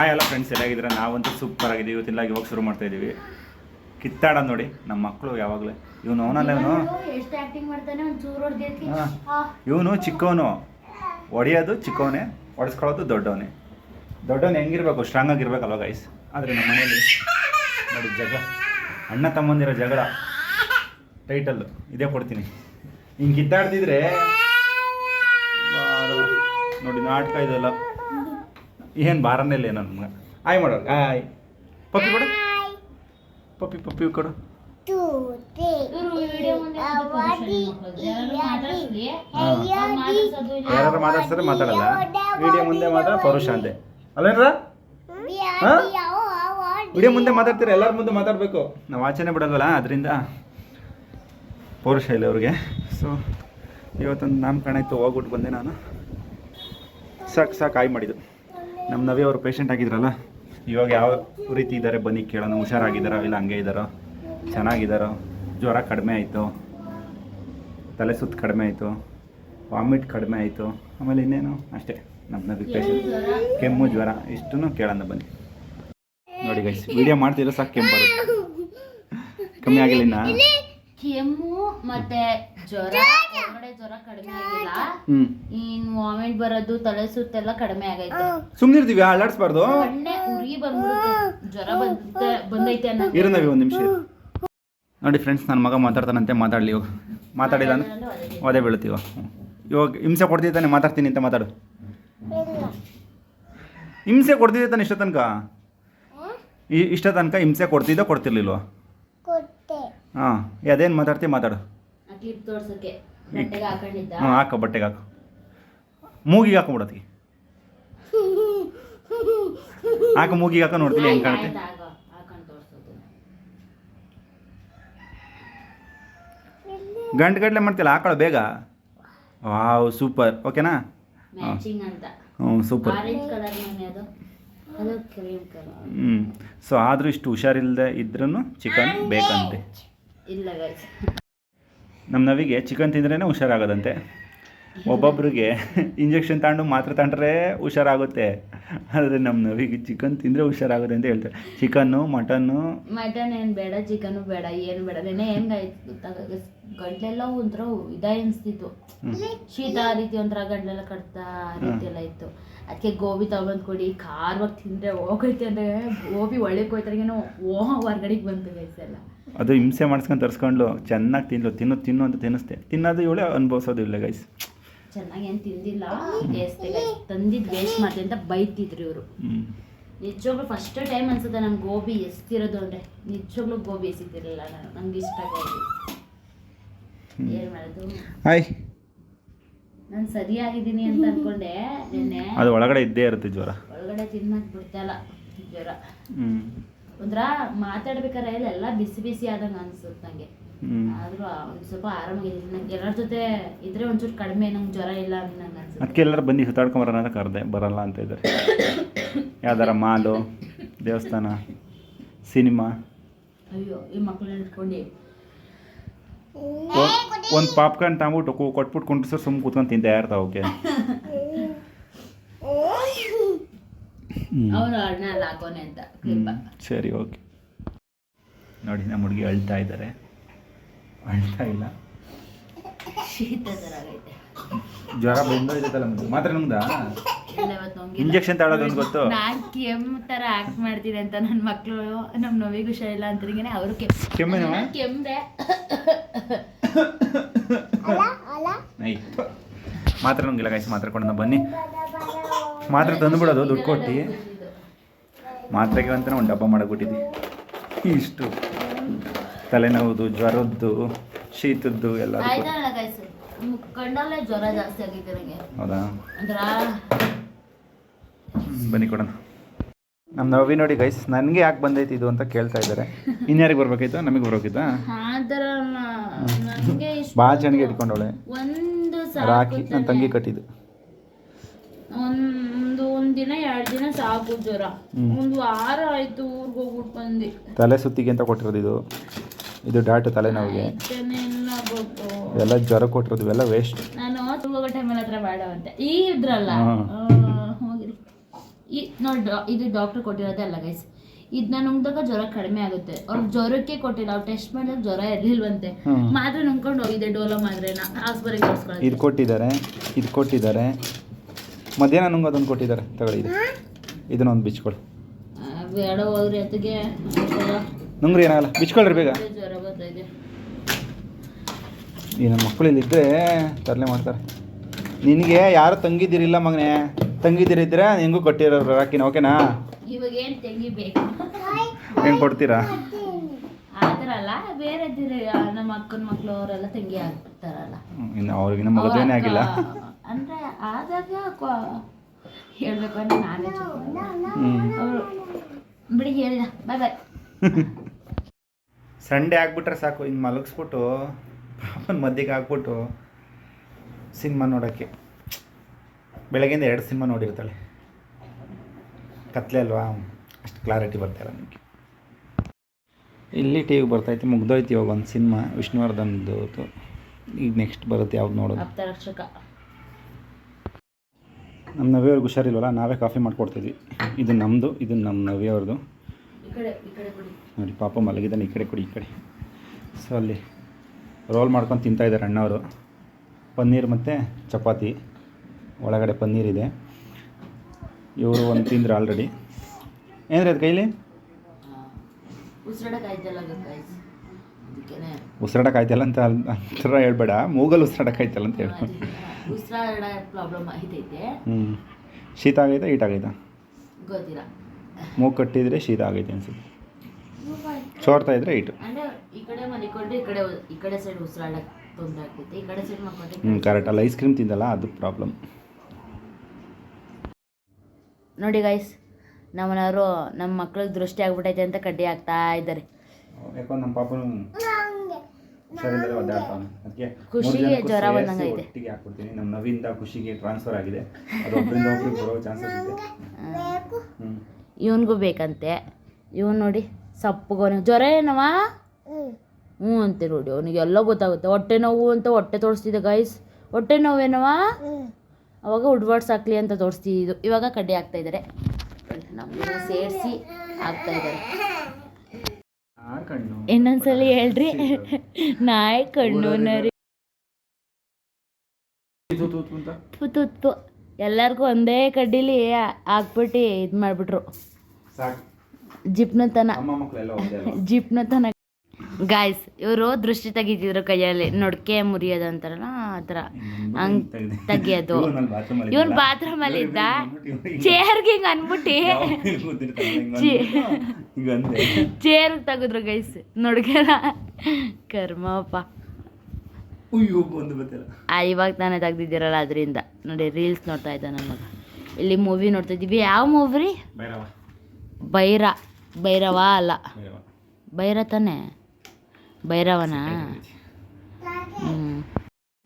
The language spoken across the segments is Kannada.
ಹಾಯ್ ಎಲ್ಲ ಫ್ರೆಂಡ್ಸ್ ಎಲ್ಲಾಗಿದ್ರೆ ನಾವಂತೂ ಸೂಪರ್ ಆಗಿದ್ದೀವಿ. ಇವತ್ತಿಲ್ಲ ಇವಾಗ ಶುರು ಮಾಡ್ತಾ ಇದ್ದೀವಿ ಕಿತ್ತಾಡ ನೋಡಿ ನಮ್ಮ ಮಕ್ಕಳು ಯಾವಾಗಲೇ. ಇವನು ಅವನಲ್ಲ ಇವನು? ಇವನು ಚಿಕ್ಕವನು. ಹೊಡೆಯೋದು ಚಿಕ್ಕವನೇ ಹೊಡೆಸ್ಕೊಳ್ಳೋದು ದೊಡ್ಡವನೇ. ದೊಡ್ಡವನು ಹೆಂಗಿರ್ಬೇಕು? ಸ್ಟ್ರಾಂಗ್ ಆಗಿರ್ಬೇಕಲ್ವ ಗೈಸ್ ಆದರೆ ನಮ್ಮ ಮನೇಲಿ ನೋಡಿ ಜಗಳ ಅಣ್ಣ ತಮ್ಮಂದಿರೋ ಜಗಳ. ಟೈಟಲ್ಲು ಇದೇ ಕೊಡ್ತೀನಿ. ಹಿಂಗೆ ಕಿತ್ತಾಡ್ತಿದ್ರೆ ಬಾರೋ. ನೋಡಿ ನಾಟಕ ಇದೆಲ್ಲ. ಏನು ಬಾರನೇ ಇಲ್ಲ ಏನೋ ನಮ್ಗೆ. ಆಯ್ ಮಾಡೋರು ಆಯ್ ಪಪ್ಪಿ ಕೊಡು. ಪಪ್ಪಿ ಪಪ್ಪಿ ಕೊಡು. ಯಾರು ಮಾತಾಡ್ತಾರೆ ಮಾತಾಡಲ್ಲ. ವಿಡಿಯೋ ಮುಂದೆ ಮಾತಾಡ ಪರುಷ ಅಂತೆ ಅಲ್ಲೇನ್ರ ವಿಡಿಯೋ ಮುಂದೆ ಮಾತಾಡ್ತೀರಾ? ಎಲ್ಲರ ಮುಂದೆ ಮಾತಾಡಬೇಕು. ನಾವು ಆಚೆನೆ ಬಿಡಲ್ವಲ್ಲ ಅದರಿಂದ ಪೌರುಷ ಇಲ್ಲ ಅವ್ರಿಗೆ. ಸೊ ಇವತ್ತೊಂದು ನಾಮಕರಣ ಇತ್ತು ಹೋಗ್ಬಿಟ್ಟು ಬಂದೆ ನಾನು. ಸಾಕು ಸಾಕು ಆಯ್ ಮಾಡಿದ್ದು. ನಮ್ಮ ನವಿ ಅವರು ಪೇಷಂಟ್ ಆಗಿದ್ರಲ್ಲ, ಇವಾಗ ಯಾವ ರೀತಿ ಇದ್ದಾರೆ ಬನ್ನಿ ಕೇಳೋಣ. ಹುಷಾರಾಗಿದ್ದಾರೋ? ಇಲ್ಲ ಹಂಗೆ ಇದ್ದಾರೋ? ಚೆನ್ನಾಗಿದ್ದಾರೋ? ಜ್ವರ ಕಡಿಮೆ ಆಯಿತು. ತಲೆ ಸುತ್ತು ಕಡಿಮೆ ಆಯಿತು. ವಾಮಿಟ್ ಕಡಿಮೆ ಆಯಿತು. ಆಮೇಲೆ ಇನ್ನೇನು? ಅಷ್ಟೇ. ನಮ್ಮ ನವಿ ಪೇಷಂಟ್ ಕೆಮ್ಮು, ಜ್ವರ, ಇಷ್ಟನ್ನು ಕೇಳೋಣ ಬನ್ನಿ. ನೋಡಿ ಗೈಸ್ ವಿಡಿಯೋ ಮಾಡ್ತಿದ್ರೆ ಸಾಕು ಕೆಮ್ಮು ಬರುತ್ತೆ. ಕಮ್ಮಿ ಆಗಿಲ್ಲ ಕೆಮ್ಮು ಮತ್ತೆ ಜ್ವರ. ಜ್ವರ ಕಡಿಮೆ ಆಗಿಲ್ಲ. ಇನ್ ವಾಮಿಟ್ ಬರೋದು ತಲೆ ಸುತ್ತೆಲ್ಲ ಕಡಿಮೆ ಆಗೈತೆ. ಸುಮ್ಮನಿರ್ತೀವಿ ಅಲ್ಲಾಡಿಸ್ಬಾರ್ದು. ಕಣ್ಣೆ ಉರಿ ಬಂದ್ಬಿಡುತ್ತೆ. ಜ್ವರ ಬಂದ ಬಂದೈತೆ ಅನ್ನೋ ಇರನವಿ ಒಂದು ನಿಮಿಷ ನೋಡಿ ಫ್ರೆಂಡ್ಸ್ ನನ್ನ ಮಗ ಮಾತಾಡ್ತಾನಂತೆ ಮಾತಾಡಲಿ ಇವಾಗ. ಮಾತಾಡಿಲ್ಲ ಅಂದ್ರೆ ಅದೇ ಬೀಳ್ತೀವ ಇವಾಗ. ಹಿಂಸೆ ಕೊಡ್ತಿದ್ದಾನೆ ತಾನೆ ಮಾತಾಡ್ತೀನಿ ಅಂತ ಮಾತಾಡು. ಹಿಂಸೆ ಕೊಡ್ತಿದ್ದೆ ತಾನೆ ಇಷ್ಟ ತನಕ? ಈ ಇಷ್ಟ ತನಕ ಹಿಂಸೆ ಕೊಡ್ತಿದ್ದೋ ಕೊಡ್ತಿರ್ಲಿಲ್ವ? ಹಾಂ ಅದೇನು ಮಾತಾಡ್ತೀವಿ ಮಾತಾಡು. ಆ ಕ್ಲಿಪ್ ತೋರ್ಸಕ್ಕೆ. ಬಟ್ಟೆಗೆ ಹಾಕೊಂಡಿದ್ದ? ಹ್ಞೂ ಹಾಕು ಬಟ್ಟೆಗೆ ಹಾಕು. ಮೂಗಿಗೆ ಹಾಕೊಂಬಿಡತ್ತಿ ಹಾಕು ಮೂಗಿಗೆ ಹಾಕೋ ನೋಡ್ತೀನಿ ಹೆಂಗೆ ಕಾಣುತ್ತೆ. ಗಂಟು ಗಂಟಲೆ ಮಾಡ್ತಿಲ್ಲ ಹಾಕೊಳ್ಳೋ ಬೇಗ. Wow super. ಓಕೆನಾ? ಹ್ಞೂ ಸೂಪರ್. ಹ್ಞೂ ಸೊ ಆದರೂ ಇಷ್ಟು ಹುಷಾರಿಲ್ಲದೆ ಇದ್ರೂ ಚಿಕನ್ ಬೇಕಂತೆ. ಇಲ್ಲ ನಮ್ಮ ನವಿಗೆ ಚಿಕನ್ ತಿಂದ್ರೇ ಹುಷಾರಾಗೋದಂತೆ. ಒಬ್ಬೊಬ್ರಿಗೆ ಇಂಜೆಕ್ಷನ್ ತಗೊಂಡು ಮಾತ್ರೆ ತಗೊಂಡ್ರೆ ಹುಷಾರಾಗುತ್ತೆ. ಆದರೆ ನಮ್ಮ ನವಿಗೆ ಚಿಕನ್ ತಿಂದರೆ ಹುಷಾರಾಗುತ್ತೆ ಅಂತ ಹೇಳ್ತಾರೆ. Chicken, mutton. ಮಟನ್ ಏನು ಬೇಡ, ಚಿಕನ್ನು ಬೇಡ, ಏನು ಬೇಡ. ನೆನೆ ಹೆಂಗಾಯ್ತು ಗೊತ್ತಾ ಗಂಟ್ಲೆಲ್ಲ ಒಂಥರ ಇದ ಅನಿಸ್ತಿತ್ತು ಶೀತ ಆ ರೀತಿ ಒಂಥರ ಗಂಟ್ಲೆಲ್ಲ ಕಟ್ತಾ ಆ ರೀತಿ ಎಲ್ಲ ಇತ್ತು. ಅದಕ್ಕೆ ಗೋಬಿ ತಗೊಂಡ್ ಕೊಡಿ ಖಾರವಾಗಿ ತಿಂದ್ರೆ ಹೋಗೈತೆ ಅಂದ್ರೆ ಗೋಬಿ ಒಳಗೆ ಹೋಯ್ತಾರೇನೋ ಓ ಹೊರ್ಗಡೆಗೆ ಬಂತು ಗೈಸ್ ಎಲ್ಲ. ಅದು ಹಿಂಸೆ ಮಾಡಿಸ್ಕೊಂಡು ತರಿಸ್ಕೊಂಡು ಚೆನ್ನಾಗಿ ತಿನ್ಲು ತಿನ್ನು ತಿನ್ನು ಅಂತ ತಿನ್ನಿಸ್ತೆ ತಿನ್ನೋದು ಇವಳೆ ಅನುಭವಿಸೋದು ಇಲ್ಲ ಗೈಸ್ ಚೆನ್ನಾಗಿ ಏನ್ ತಿಂದಿಲ್ಲ ಟೇಸ್ಟ್ ತಂದಿದ್ ವೇಸ್ಟ್ ಮಾಡಿದೆ ಅಂತ ಬೈತಿದ್ರು ಇವರು. ನಿಜವಾಗ್ಲು ನಿಜವಾಗ್ಲೂ ಫಸ್ಟ್ ಟೈಮ್ ಅನ್ಸುತ್ತೆ ನಂಗೆ ಗೋಬಿ ಎಸ್ತಿರೋದು ಅಂದರೆ. ನಿಜವಾಗ್ಲೂ ಗೋಬಿ ಎಸಿತಿರಲಿಲ್ಲ ನಾನು ನಂಗೆ ಇಷ್ಟ ಗೋಬಿ. ಏನ್ ಮಾಡೋದು? ಹಾಯ್. ನಾನು ಸರಿಯಾಗಿದ್ದೀನಿ ಅಂತ ಅನ್ಕೊಂಡೆ ನಿನ್ನೆ. ಅದು ಒಳಗಡೆ ಇದ್ದೇ ಇರುತ್ತೆ ಜ್ವರ. ಒಳಗಡೆ ತಿನ್ನಕ್ ಬಿಡ್ತಲ್ಲ ಜ್ವರ. ಹ್ಞೂ ಒಂಥರ ಮಾತಾಡ್ಬೇಕಾದ್ರೆ ಎಲ್ಲ ಬಿಸಿ ಬಿಸಿ ಆದಂಗ ಅನ್ಸುತ್ತೆ ನಂಗೆ. ಆದ್ರೂ ಒಂದ್ ಸ್ವಲ್ಪ ಆರಾಮಾಗಿದ್ದೀನಿ. ನಂಗೆ ಎಲ್ಲರ ಜೊತೆ ಇದ್ರೆ ಒಂಚೂರು ಕಡಿಮೆ ನಂಗೆ ಜ್ವರ ಇಲ್ಲ ಅಂತ ನಂಗೆ ಅನ್ಸುತ್ತೆ. ಅದಕ್ಕೆ ಎಲ್ಲರೂ ಬನ್ನಿ ಸುತ್ತಾಡ್ಕೊಂಬರೋಣ ಅಂತ ಕರೆದೆ. ಬರಲ್ಲ ಅಂತ ಇದ್ದಾರೆ. ಯಾವ್ದಾರ ಮಾಲು ದೇವಸ್ಥಾನ ಸಿನಿಮಾ. ಅಯ್ಯೋ ಈ ಮಕ್ಳನ್ನ ಇಟ್ಕೊಂಡು. ಒಂದು ಪಾಪ್ಕಾರ್ನ್ ತಗೊಂಬಿಟ್ಟು ಕೊ- ಕೊಟ್ಬಿಟ್ಟು ಕುಂಡ್ರು ಸುಮ್ಮನೆ ಕೂತ್ಕೊಂಡು ತಿಂತಾ ಇರ್ತಾವೆ ಓಕೆ ಸರಿ ಓಕೆ. ನೋಡಿ ನಮ್ಮ ಹುಡುಗಿ ಅಳ್ತಾ ಇದ್ದಾರೆ ಅಳ್ತಾ ಇಲ್ಲ. ಜ್ವರ ಬಂದೋಯ್ತಲ್ಲ ಮಾತ್ರ ನಮ್ದ. ಇಂಜೆಕ್ಷನ್ ತಗೊಳ್ಳೋದು ಒಂದು ಗೊತ್ತು? ನಾನ್ ಕೆಮ್ಮು ತರ ಆಕ್ಟ್ ಮಾಡ್ತೀನಿ ಅಂತ ನನ್ನ ಮಕ್ಳು ನಮ್ ನೋವಿಗೆ ಹುಷಾರಿಲ್ಲ ಅಂತಿರ್ಗೇನೆ ಅವರು ಕೆಮ್ಮು. ಕೆಮ್ಮದೆ ನೈ ಮಾತ್ರ ನುಂಗಿಲ್ಲ ಗಾಯ್ಸ್ ಮಾತ್ರ ಕೊಡೋಣ ಬನ್ನಿ. ಮಾತ್ರ ತಂದುಬಿಡೋದು ದುಡ್ಡು ಕೊಟ್ಟು. ಮಾತ್ರೆಗೆ ಅಂತ ಒಂದು ಡಬ್ಬ ಮಾಡಿಬಿಟ್ಟಿದ್ವಿ. ಇಷ್ಟು. ತಲೆನೋವುದು ಜ್ವರದ್ದು ಶೀತದ್ದು ಎಲ್ಲ ಆಯ್ತಲ್ಲ ಗೈಸ್ ಕಂಡಲ್ಲೇ ಜ್ವರ ಜಾಸ್ತಿ ಆಗೈತೆ ನನಗೆ. ಹೌದಾ? ಬನ್ನಿ ಕೊಡೋಣ. ನಮ್ಮ ನವಿ ನೋಡಿ ಗೈಸ್ ನನಗೆ ಯಾಕೆ ಬಂದೈತಿ ಇದು ಅಂತ ಕೇಳ್ತಾ ಇದ್ದಾರೆ. ಇನ್ಯಾರಿಗೆ ಬರ್ಬೇಕಾಯ್ತು? ನಮಗೆ ಬರ್ಬೇಕಿತ್ತಾ ಬಾ ನನಗೆ ಇಷ್ಟ ಭಾಳ ಚೆನ್ನಾಗಿ ಇಟ್ಕೊಂಡವಳೆ. ಒಂದು ರಾಖಿ ನನ್ನ ತಂಗಿ ಕಟ್ಟಿದ್ದು. ಒಂದು ಒಂದ್ ದಿನ ಎರಡ್ ದಿನ ಸಾಕು ಜ್ವರ ಒಂದು ವಾರ ಆಯ್ತು ಊರ್ಗ್ ಹೋಗ್ಬಿಟ್ಟು ಬಂದು. ತಲೆ ಸುತ್ತಿಗೆ ಅಂತ ಕೊಟ್ಟಿರೋದು ಇದು. ಇದು ಡಾಟ್ ತಲೆನೋವಿಗೆ ಎಲ್ಲ ಜ್ವರ ಕೊಟ್ಟಿರೋದು ಇವೆಲ್ಲ ವೇಸ್ಟ್ ನಾನು ಹೋಗೋ ಟೈಮಲ್ಲಿ ಹತ್ರ ಬೇಡ ಅಂತ. ಈ ಇದ್ರಲ್ಲ ಈ ನೋಡಿ ಇದು ಡಾಕ್ಟರ್ ಕೊಟ್ಟಿರೋದೇ ಅಲ್ಲ ಗೈಸ್ ಇದನ್ನ ನುಂಗ್ದಾಗ ಜ್ವರ ಕಡಿಮೆ ಆಗುತ್ತೆ. ಅವ್ರು ಜ್ವರಕ್ಕೆ ಕೊಟ್ಟಿಲ್ಲ ಅವ್ರು ಟೆಸ್ಟ್ ಮಾಡಿದಾಗ ಜ್ವರ ಇರ್ಲಿಲ್ವಂತೆ. ಮಾತ್ರ ನುಂಗ್ಕೊಂಡು ಹೋಗಿದೆ ಡೋಲೋ ಮಾತ್ರೆನ ಆಸ್ಪತ್ರೆಗೆ ಇದು ಕೊಟ್ಟಿದ್ದಾರೆ ಇದು ಕೊಟ್ಟಿದ್ದಾರೆ. ಮಧ್ಯಾಹ್ನ ನಂಗೆ ಅದನ್ನು ಕೊಟ್ಟಿದ್ದಾರೆ. ತಗೊಳ್ಳಿ ಇದು. ಇದನ್ನ ಒಂದು ಬಿಚ್ಕೊಳ್ಳಿ ಬೇಡ ಹೋದ್ರೆ ಎತ್ತಿಗೆ ನುಂಗ್ರಿ ಏನಾಗಲ್ಲ ಬಿಚ್ಕೊಳ್ರಿ ಬೇಗ. ಜ್ವರ ಬರ್ತೈತೆ ಈ ನನ್ನ ಮಕ್ಕಳು ಇಲ್ಲಿದ್ದರೆ ತರಲೆ ಮಾಡ್ತಾರೆ. ನಿನಗೆ ಯಾರು ತಂಗಿದ್ದೀರಿಲ್ಲ ಮಗನೇ? ತಂಗಿದ್ದೀರಿದ್ರೆ ಹೆಂಗೂ ಕೊಟ್ಟಿರೋ ರಾಕಿನ ಓಕೆನಾ? ಇವಾಗ ಏನ್ ತೆಗಿಬೇಕು ಹೆಂಗೆ ಕೊಡ್ತೀರಾ? ಆ ಥರ ಅಲ್ಲ ಬೇರೆ ನಮ್ಮ ಅಕ್ಕನ ಮಕ್ಕಳು ಅವರೆಲ್ಲ ತಂಗಿ ಆಗ್ತಾರಲ್ಲ ಇನ್ನು ಅವ್ರಿಗಿನ್ನ ಮಗದೇನೇ ಆಗಿಲ್ಲ. ಅಂದ್ರೆ ಆದಾಗ ಹೇಳ್ಬೇಕು ಅಂದ್ರೆ ನಾನೇ ಅವರು ಬಿಡಿ ಹೇಳಿದ. ಬಾಯ್ ಬಾಯ್ ಸಂಡೇ ಆಗ್ಬಿಟ್ರೆ ಸಾಕು ಹಿಂಗೆ ಮಲಗಿಸ್ಬಿಟ್ಟು ಪಾಪನ ಮಧ್ಯಕ್ಕೆ ಹಾಕ್ಬಿಟ್ಟು ಸಿನಿಮಾ ನೋಡೋಕ್ಕೆ. ಬೆಳಗ್ಗೆಯಿಂದ ಎರಡು ಸಿನಿಮಾ ನೋಡಿರ್ತಾಳೆ. ಕತ್ಲೆ ಅಲ್ವಾ? ಅಷ್ಟು ಕ್ಲಾರಿಟಿ ಬರ್ತಾಯಿಲ್ಲ ನಿಮಗೆ. ಇಲ್ಲಿ ಟಿ ವಿ ಬರ್ತೈತೆ ಮುಗ್ದೋಯ್ತು ಇವಾಗ ಒಂದು ಸಿನಿಮಾ ವಿಷ್ಣುವರ್ಧನ್ದು. ಈಗ ನೆಕ್ಸ್ಟ್ ಬರುತ್ತೆ ಯಾವ್ದು ನೋಡೋದು. ನಮ್ಮ ರಕ್ಷಕ. ನಮ್ಮ ನವಿಯವ್ರಿಗೆ ಹುಷಾರಿಲ್ವಲ್ಲ ನಾವೇ ಕಾಫಿ ಮಾಡ್ಕೊಡ್ತಿದ್ವಿ. ಇದು ನಮ್ಮದು ಇದು ನಮ್ಮ ನವಿಯವ್ರದ್ದು. ನೋಡಿ ಪಾಪ ಮಲಗಿದ್ದಾನೆ ಈ ಕಡೆ ಕೊಡಿ ಈ ಕಡೆ. ಸೊ ಅಲ್ಲಿ ರೋಲ್ ಮಾಡ್ಕೊಂಡು ತಿಂತಾಯಿದ್ದಾರೆ ಅಣ್ಣವರು. ಪನ್ನೀರ್ ಮತ್ತು ಚಪಾತಿ. ಒಳಗಡೆ ಪನ್ನೀರ್ ಇದೆ. ಇವರು ಒಂದು ತಿಂದ್ರೆ ಆಲ್ರೆಡಿ ಏನ್ರಿ ಅದು ಕೈಲಿ? ಉಸಿರಾಡಕ್ ಆಯ್ತಲ್ಲ ಅಂತ ಅಂತರ ಹೇಳ್ಬೇಡ. ಮೂಗಲ್ಲಿ ಉಸಿರಾಡಕ್ಕಾಯ್ತಲ್ಲ ಅಂತ ಹೇಳಿ ಹ್ಞೂ ಶೀತ ಆಗೈತಾ ಈಟ್ ಆಗೈತಾ? ಮೂಗ್ ಕಟ್ಟಿದರೆ ಶೀತ ಆಗೈತೆ ಅನ್ಸುತ್ತೆ. ಚೋರ್ತಾ ಇದ್ರೆ ಈಟು ಹ್ಞೂ ಕರೆಕ್ಟ್ ಅಲ್ಲ ಐಸ್ ಕ್ರೀಮ್ ತಿಂದಲ್ಲ ಅದು ಪ್ರಾಬ್ಲಮ್ ನೋಡಿ ಗೈಸ್ ನಮ್ಮನವರು ನಮ್ಮ ಮಕ್ಕಳಿಗೆ ದೃಷ್ಟಿ ಆಗ್ಬಿಟ್ಟೈತೆ ಅಂತ ಕಡ್ಡಿ ಆಗ್ತಾ ಇದ್ದಾರೆ. ಖುಷಿಗೆ ಜ್ವರ ಬಂದಂಗೆ ಹಾಕ್ಬಿಡ್ತೀನಿ. ನಮ್ಮ ಖುಷಿಗೆ ಟ್ರಾನ್ಸ್ಫರ್ ಆಗಿದೆ. ಅದು ಒಬ್ಬರಿಂದ ಒಬ್ರಿಗೆ ಚಾನ್ಸಸ್ ಇದೆ ಹ್ಞೂ ಇವನಿಗೂ ಬೇಕಂತೆ. ಇವನು ನೋಡಿ ಸಪ್ಪಗೋನೆ ಜ್ವರ ಏನವ ಹ್ಞೂ ಅಂತೆ ನೋಡಿ ಅವನಿಗೆಲ್ಲ ಗೊತ್ತಾಗುತ್ತೆ. ಹೊಟ್ಟೆ ನೋವು ಅಂತ ಹೊಟ್ಟೆ ತೋರಿಸ್ತಿದ್ದೆ ಗೈಸ್ ಹೊಟ್ಟೆ ನೋವೇನವ ಅವಾಗ ಉಡ್ವರ್ಡ್ಸ್ ಹಾಕ್ಲಿ ಅಂತ ತೋರಿಸ್ತಿದ್ದು ಇವಾಗ ಕಡ್ಡಿ ಹಾಕ್ತಾ ಇದ್ದಾರೆ ನಮ್ಮನ್ನ ಸೇರಿಸಿ ಹಾಕ್ತಾ ಇದ್ದಾರೆ ಆ ಕಣ್ಣು. ಇನ್ನೊಂದ್ಸಲಿ ಹೇಳ್ರಿ. ನಾಯ್ ಕಣ್ಣು ನರಿ. ಎಲ್ಲಾರ್ಗು ಒಂದೇ ಕಡ್ಡಿಲಿ ಹಾಕ್ಬಿಟ್ಟು ಇದು ಮಾಡ್ಬಿಟ್ರು. ಜಿಪ್ನತನ. ಜಿಪ್ನತನ? ಗಾಯ್ಸ್ ಇವರು ದೃಷ್ಟಿ ತೆಗಿತಿದ್ರು ಕೈಯಲ್ಲಿ. ನೊಡ್ಕೆ ಮುರಿಯೋದು ಅಂತಾರಲ್ಲ ಥರ ಹಂಗ್. ತೆಗಿಯೋದು. ಇವ್ನು ಬಾತ್ರೂಮ್ ಅಲ್ಲಿ ಇದ್ದ? ಚೇರ್ಗೆ ಹಿಂಗ್ ಅನ್ಬಿಟ್ಟಿ. ಚೇರ್ ತೆಗೆದ್ರು ಗೈಸ್ ನೋಡ್ಕೇನ ಕರ್ಮಪ್ಪ ಆ ಇವಾಗ ತಾನೇ ತೆಗ್ದಿದ್ದೀರಲ್ಲ ಅದರಿಂದ. ನೋಡಿ ರೀಲ್ಸ್ ನೋಡ್ತಾ ಇದ್ದ ನನ್ನ ಮಗ. ಇಲ್ಲಿ ಮೂವಿ ನೋಡ್ತಾ ಇದ್ದೀವಿ. ಯಾವ ಮೂವಿ ರೀ ಭೈರ ಭೈರವ ಅಲ್ಲ. ಭೈರ ತಾನೆ? ಭೈರವನ? ಹ್ಞೂ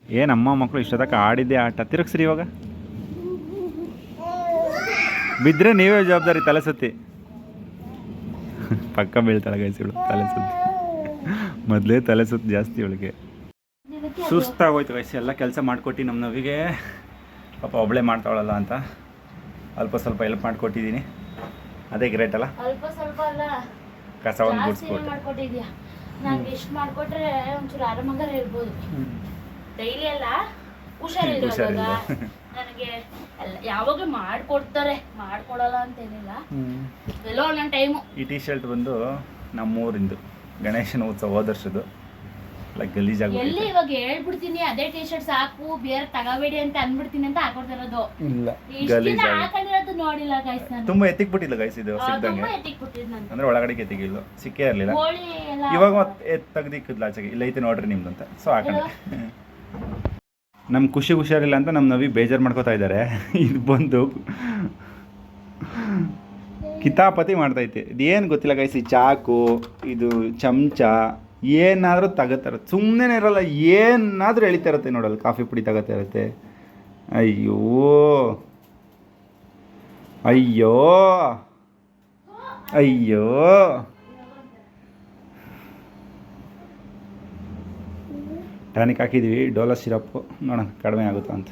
ಏನು ಅಮ್ಮ ಮಕ್ಕಳು ಇಷ್ಟೊತ್ತಕ ಆಡಿದ್ದೆ ಆಟ? ತಿರುಗಿಸ್ರಿ ಇವಾಗ. ಬಿದ್ದರೆ ನೀವೇ ಜವಾಬ್ದಾರಿ ತಲೆ ಸುತ್ತಿ. ಪಕ್ಕ ಬೀಳ್ತಾಳೆ ಗೈಸಿಳು ತಲೆ ಸುತ್ತಿ. ಮೊದಲೇ ತಲೆ ಸುತ್ತಿ ಜಾಸ್ತಿ ಇವಳಿಗೆ. ಸುಸ್ತಾಗೋಯ್ತು ವಯಸ್ಸು ಎಲ್ಲ ಕೆಲಸ ಮಾಡಿಕೊಟ್ಟು ನಮ್ಮ ನವಿಗೆ. ಪಾಪ ಒಬ್ಬಳೇ ಮಾಡ್ತಾವಳಲ್ಲ ಅಂತ. ಅಲ್ಪ ಸ್ವಲ್ಪ ಹೆಲ್ಪ್ ಮಾಡಿಕೊಟ್ಟಿದ್ದೀನಿ ಅದೇ ಗ್ರೇಟ್ ಅಲ್ಲ? ಕಸ ಒಂದು ಗುಡಿಸ್ಕೊಟ್ಟು. ಡೈಲಿ ಅಲ್ಲ? ಹುಷಾರಿಲ್ಲ. ನನಗೆ ಎಲ್ಲ ಯಾವಾಗ ಮಾಡ್ಕೊಡ್ತಾರೆ ಮಾಡ್ಕೊಡಲ್ಲ ಅಂತೇನಿಲ್ಲ. ಎಲ್ಲೋ ಒಂದೊಂದು ಟೈಮು ಈ ಟಿ ಶರ್ಟ್ ಬಂದು ನಮ್ಮೂರಿಂದು ಗಣೇಶನ ಉತ್ಸವ ಹೋದ ವರ್ಷದ್ದು ಎಲ್ಲ ಎಲ್ಲಿ ಇವಾಗ ಹೇಳ್ಬಿಡ್ತೀನಿ ಅದೇ ಟಿ ಶರ್ಟ್ ಸಾಕು ಬೇರೆ ತಗೋಬೇಡಿ ಅಂತ ಅನ್ಬಿಡ್ತೀನಿ ಅಂತ ಹಾಕೊಡ್ತಿರೋದು. ಇಲ್ಲ. ಗಲೀಜ್ ಹಾಕೊಂಡಿರೋದು ನೋಡಿಲ್ಲ ಗೈಸ್ ನಾನು. ತುಂಬ ಎತ್ತಿಕ್ ಬಿಟ್ಟಿಲ್ಲ ಗೈಸ್ ಇದು ನಾನು. ಅಂದ್ರೆ ಒಳಗಡೆ ಎತ್ತಿಗಿಲ್ಲ ಸಿಕ್ಕೇ ಇರಲಿಲ್ಲ. ಇವಾಗ ಮತ್ತೆ ತೆಗ್ದಿಕ್ಕಿದ್ಲ ಆಚೆಗೆ. ಇಲ್ಲ ಐತೆ ನೋಡ್ರಿ ನಿಮ್ದು ಅಂತ. ಸೊ ಹಾಕೊಂಡೆ ನಮ್ಮ ಖುಷಿ ಹುಷಾರಿಲ್ಲ ಅಂತ ನಮ್ಮ ನವಿ ಬೇಜಾರು ಮಾಡ್ಕೋತಾ ಇದ್ದಾರೆ ಇದು ಬಂದು ಕಿತಾಪತಿ ಮಾಡ್ತೈತೆ. ಇದೇನು ಗೊತ್ತಿಲ್ಲ ಗೈಸ್ ಚಾಕು, ಇದು ಚಮಚ, ಏನಾದರೂ ತಗೋತಾರೆ. ಸುಮ್ಮನೆ ಇರಲ್ಲ, ಏನಾದರೂ ಎಳಿತಾ ಇರುತ್ತೆ ನೋಡಲ್ಲ ಕಾಫಿ ಪುಡಿ ತಗೋತಾ ಇರುತ್ತೆ. ಅಯ್ಯೋ. ಅಯ್ಯೋ. ಅಯ್ಯೋ. ಟಾನಿಕ್ ಹಾಕಿದ್ದೀವಿ ಡೋಲೋ ಸಿರಪ್ಪು ನೋಡೋಣ ಕಡಿಮೆ ಆಗುತ್ತಾ ಅಂತ.